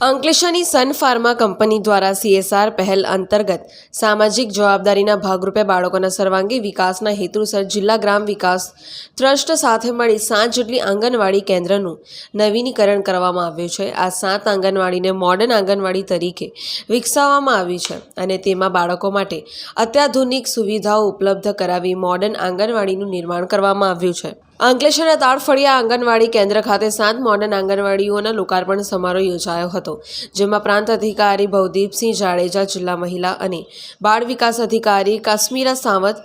અંકલેશ્વરની Sun Pharma company દ્વારા CSR પહેલ અંતર્ગત સામાજિક જવાબદારીના ભાગરૂપે બાળકોના સર્વાંગી વિકાસના હેતુસર જિલ્લા ગ્રામ વિકાસ ટ્રસ્ટ સાથે મળી સાત જેટલી આંગણવાડી કેન્દ્રનું નવીનીકરણ કરવામાં આવ્યું છે. આ સાત આંગણવાડીને મોડર્ન આંગણવાડી તરીકે વિકસાવવામાં આવી છે અને તેમાં બાળકો માટે અત્યાધુનિક સુવિધાઓ ઉપલબ્ધ કરાવી મોડર્ન આંગણવાડીનું નિર્માણ કરવામાં આવ્યું છે. અંકલેશ્વરના તાળફળિયા આંગણવાડી કેન્દ્ર ખાતે સાત મોડર્ન આંગણવાડીઓના લોકાર્પણ સમારોહ યોજાયો હતો, જેમાં પ્રાંત અધિકારી ભવદીપસિંહ જાડેજા, જિલ્લા મહિલા અને બાળ વિકાસ અધિકારી કાશ્મીરા સાવંત,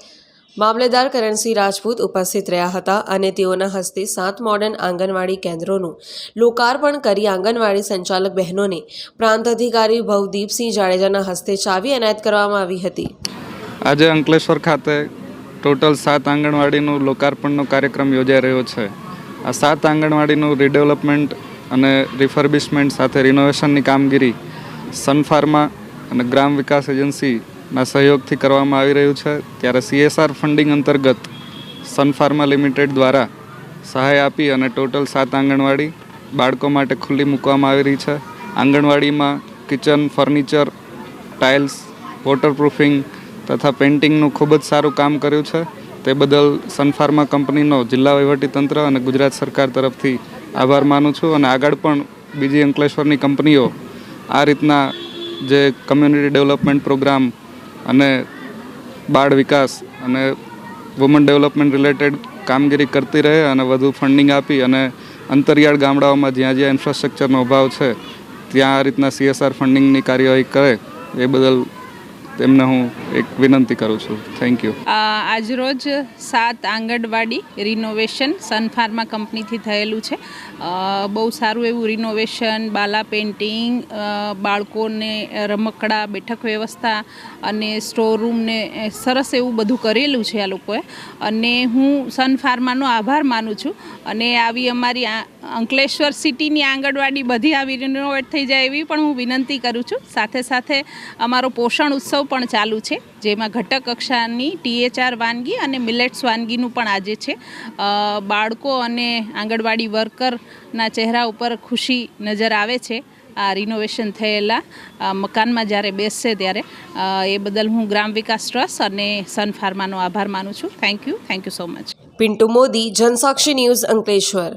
મામલેદાર કરણસિંહ રાજપૂત ઉપસ્થિત રહ્યા હતા અને તેઓના હસ્તે સાત મોડર્ન આંગણવાડી કેન્દ્રોનું લોકાર્પણ કરી આંગણવાડી સંચાલક બહેનોને પ્રાંત અધિકારી ભવદીપસિંહ જાડેજાના હસ્તે ચાવી એનાયત કરવામાં આવી હતી. આજે અંકલેશ્વર ખાતે ટોટલ સાત આંગણવાડીનું લોકાર્પણનો કાર્યક્રમ યોજાઈ રહ્યો છે. આ સાત આંગણવાડીનું રીડેવલપમેન્ટ અને રિફર્બિશમેન્ટ સાથે રિનોવેશનની કામગીરી સનફાર્મા અને ગ્રામ વિકાસ એજન્સીના સહયોગથી કરવામાં આવી રહ્યું છે. ત્યારે સીએસઆર ફંડિંગ અંતર્ગત સનફાર્મા લિમિટેડ દ્વારા સહાય આપી અને ટોટલ સાત આંગણવાડી બાળકો માટે ખુલ્લી મૂકવામાં આવી રહી છે. આંગણવાડીમાં કિચન ફર્નિચર ટાઇલ્સ વોટરપ્રૂફિંગ તથા પેઇન્ટિંગનું ખૂબ જ સારું કામ કર્યું છે. તે બદલ સનફાર્મા કંપનીનો જિલ્લા વહીવટીતંત્ર અને ગુજરાત સરકાર તરફથી આભાર માનું છું અને આગળ પણ બીજી અંકલેશ્વરની કંપનીઓ આ રીતના જે કમ્યુનિટી ડેવલપમેન્ટ પ્રોગ્રામ અને બાળ વિકાસ અને વુમન ડેવલપમેન્ટ રિલેટેડ કામગીરી કરતી રહે અને વધુ ફંડિંગ આપી અને અંતરિયાળ ગામડાઓમાં જ્યાં જ્યાં ઇન્ફ્રાસ્ટ્રક્ચરનો અભાવ છે, ત્યાં આ રીતના સીએસઆર ફંડિંગની કાર્યવાહી કરે, એ બદલ તેમને હું એક વિનંતી કરું છું. થેન્ક યુ આજરોજ સાત આંગણવાડી રિનોવેશન સન ફાર્મા કંપનીથી થયેલું છે. બહુ સારું એવું રિનોવેશન બાલા પેઇન્ટિંગ બાળકોને રમકડા, બેઠક વ્યવસ્થા અને સ્ટોર રૂમને સરસ એવું બધું કરેલું છે આ લોકોએ. અને હું સન ફાર્માનો આભાર માનું છું. અને આવી અમારી અંકલેશ્વર સિટીની આંગણવાડી બધી આવી રિનોવેટ થઈ જાય એવી પણ હું વિનંતી કરું છું. સાથે સાથે અમારો પોષણ ઉત્સવ પણ ચાલુ છે, જેમાં ઘટક કક્ષાની ટીએચઆર વાનગી અને મિલેટ્સ વાનગીનું પણ આજે છે. બાળકો અને આંગણવાડી વર્કરના ચહેરા ઉપર ખુશી નજર આવે છે. આ રિનોવેશન થયેલા મકાનમાં જ્યારે બેસશે ત્યારે એ બદલ હું ગ્રામ વિકાસ ટ્રસ્ટ અને સન ફાર્માનો આભાર માનું છું. Thank you thank you so much Pintu Modi, Jansakshi news Ankleshwar.